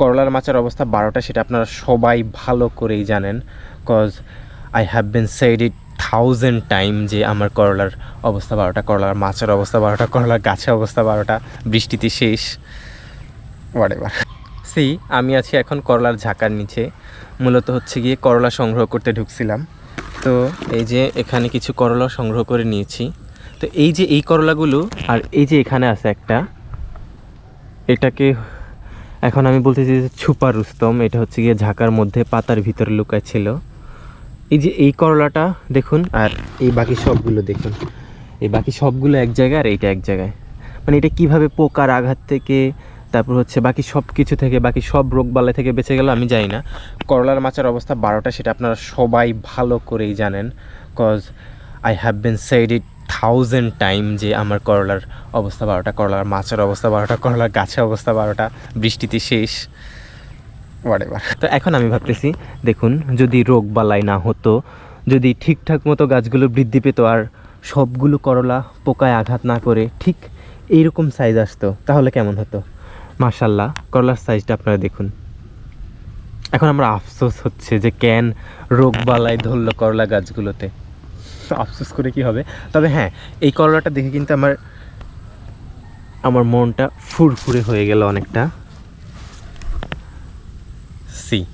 করলার মাছের অবস্থা বারোটা, সেটা আপনারা সবাই ভালো করেই জানেন cause I have been said it thousand time যে আমার করলার অবস্থা বারোটা, করলার মাছের অবস্থা বারোটা, করলার গাছের অবস্থা বারোটা, বৃষ্টিতে শেষ হোয়াট সি আমি আছি এখন করলার ঝাঁকার নিচে, মূলত হচ্ছে গিয়ে করলা সংগ্রহ করতে ঢুকছিলাম। তো এই যে এখানে কিছু করলা সংগ্রহ করে নিয়েছি। তো এই যে এই করলাগুলো, আর এই যে এখানে আছে একটা, এটাকে এখন আমি বলতেছি যে ছুপা রুস্তম, এটা হচ্ছে গিয়ে ঝাঁকার মধ্যে পাতার ভিতরে লুকায় ছিল। এই যে এই করলাটা দেখুন, আর এই বাকি সবগুলো দেখুন। এই বাকি সবগুলো এক জায়গায় আর এইটা এক জায়গায়। মানে এটা কীভাবে পোকার আঘাত থেকে, তারপর হচ্ছে বাকি সব কিছু থেকে, বাকি সব রোগবালাই থেকে বেঁচে গেল আমি জানি না। করলার মাছের অবস্থা বারোটা, সেটা আপনারা সবাই ভালো করেই জানেন। Cause I have been said it thousand time যে আমার করলার অবস্থা বারোটা, করলার মাছের অবস্থা বারোটা, করলার গাছের অবস্থা বারোটা, বৃষ্টিতে শেষ হোয়াটএভার তো এখন আমি ভাবতেছি, দেখুন, যদি রোগ বালাই না হতো, যদি ঠিকঠাক মতো গাছগুলো বৃদ্ধি পেতো আর সবগুলো করলা পোকায় আঘাত না করে ঠিক এইরকম সাইজ আসতো, তাহলে কেমন হতো? মার্শাল্লাহ করলার সাইজটা আপনারা দেখুন। এখন আমরা আফসোস হচ্ছে যে কেন রোগ বালাই ধরলো করলা গাছগুলোতে। তো আফসোস করে কি হবে? তবে হ্যাঁ এই করলাটা দেখে কিন্তু আমার আমার মনটা ফুরফুরে হয়ে গেল অনেকটা। সি।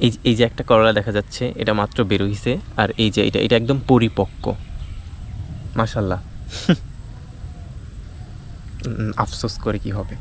এই এই যে একটা করলা দেখা যাচ্ছে, এটা মাত্র বেরোইছে, আর এই যে এটা এটা একদম পরিপক্ক। মাসাল্লাহ আফসোস করে কি হবে?